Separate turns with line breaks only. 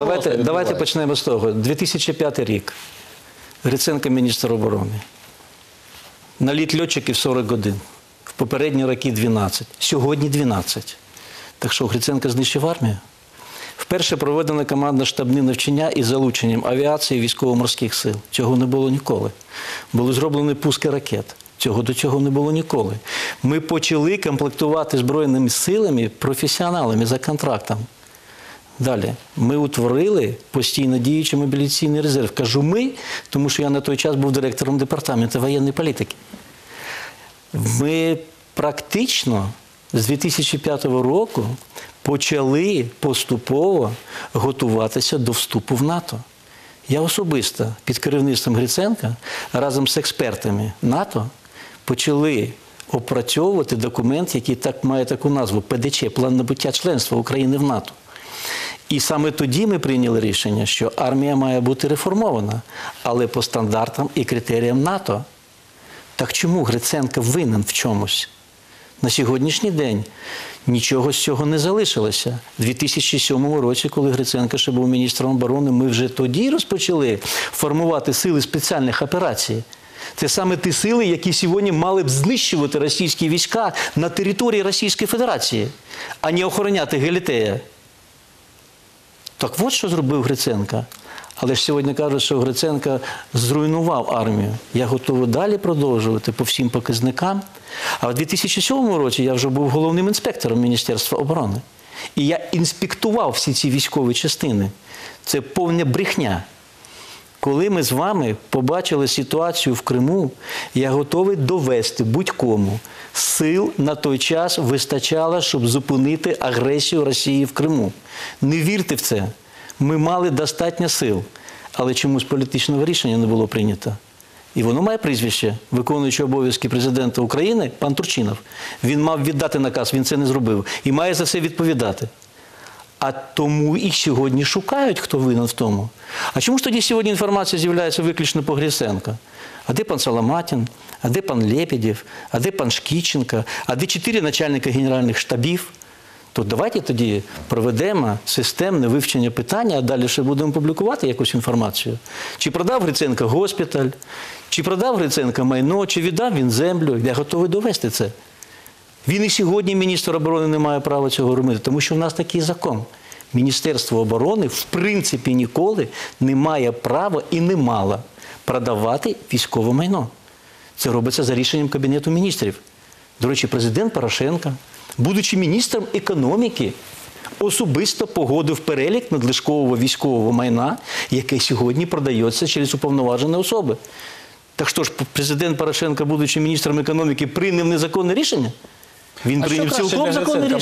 Давайте, давайте почнемо з того. 2005 рік. Гриценко міністр оборони. Наліт льотчиків 40 годин. В попередні роки 12. Сьогодні 12. Так що Гриценко знищив армію? Вперше проведено командно-штабні навчання із залученням авіації військово-морських сил. Цього не було ніколи. Були зроблені пуски ракет. Цього до цього не було ніколи. Ми почали комплектувати Збройними силами професіоналами за контрактом. Далі ми утворили постійно діючий мобілізаційний резерв. Кажу ми, тому що я на той час був директором департаменту воєнної політики. Ми практично з 2005 року почали поступово готуватися до вступу в НАТО. Я особисто під керівництвом Гриценка разом з експертами НАТО почали опрацьовувати документ, який так має таку назву ПДЧ план набуття членства України в НАТО. І саме тоді ми прийняли рішення, що армія має бути реформована, але по стандартам і критеріям НАТО. Так чому Гриценко винен в чомусь? На сьогоднішній день нічого з цього не залишилося. У 2007 році, коли Гриценко ще був міністром оборони, ми вже тоді розпочали формувати сили спеціальних операцій. Це саме ті сили, які сьогодні мали б знищувати російські війська на території Російської Федерації, а не охороняти Гелітея. Так от що зробив Гриценка. Але ж сьогодні кажуть, що Гриценка зруйнував армію. Я готовий далі продовжувати по всім показникам. А в 2007 році я вже був головним інспектором Міністерства оборони. І я інспектував всі ці військові частини. Це повна брехня. Коли ми з вами побачили ситуацію в Криму, я готовий довести будь-кому. Сил на той час вистачало, щоб зупинити агресію Росії в Криму. Не вірте в це. Ми мали достатньо сил, але чомусь політичного рішення не було прийнято. І воно має прізвище, виконуючий обов'язки президента України, пан Турчинов. Він мав віддати наказ, він це не зробив. І має за це відповідати. А тому і сьогодні шукають, хто винен в тому. А чому ж тоді сьогодні інформація з'являється виключно по Гриценко? А де пан Соломатін, а де пан Лепідєв, а де пан Шкіченко, а де чотири начальника генеральних штабів? То давайте тоді проведемо системне вивчення питання, а далі ще будемо публікувати якусь інформацію. Чи продав Гриценко госпіталь, чи продав Гриценко майно, чи віддав він землю. Я готовий довести це. Він і сьогодні міністр оборони не має права цього робити, тому що в нас такий закон. Міністерство оборони в принципі ніколи не має права і не мало продавати військове майно. Це робиться за рішенням Кабінету міністрів. До речі, президент Порошенко, будучи міністром економіки, особисто погодив перелік надлишкового військового майна, яке сьогодні продається через уповноважені особи. Так що ж, президент Порошенко, будучи міністром економіки, прийняв незаконне рішення? Він прийняв цілком законне рішення.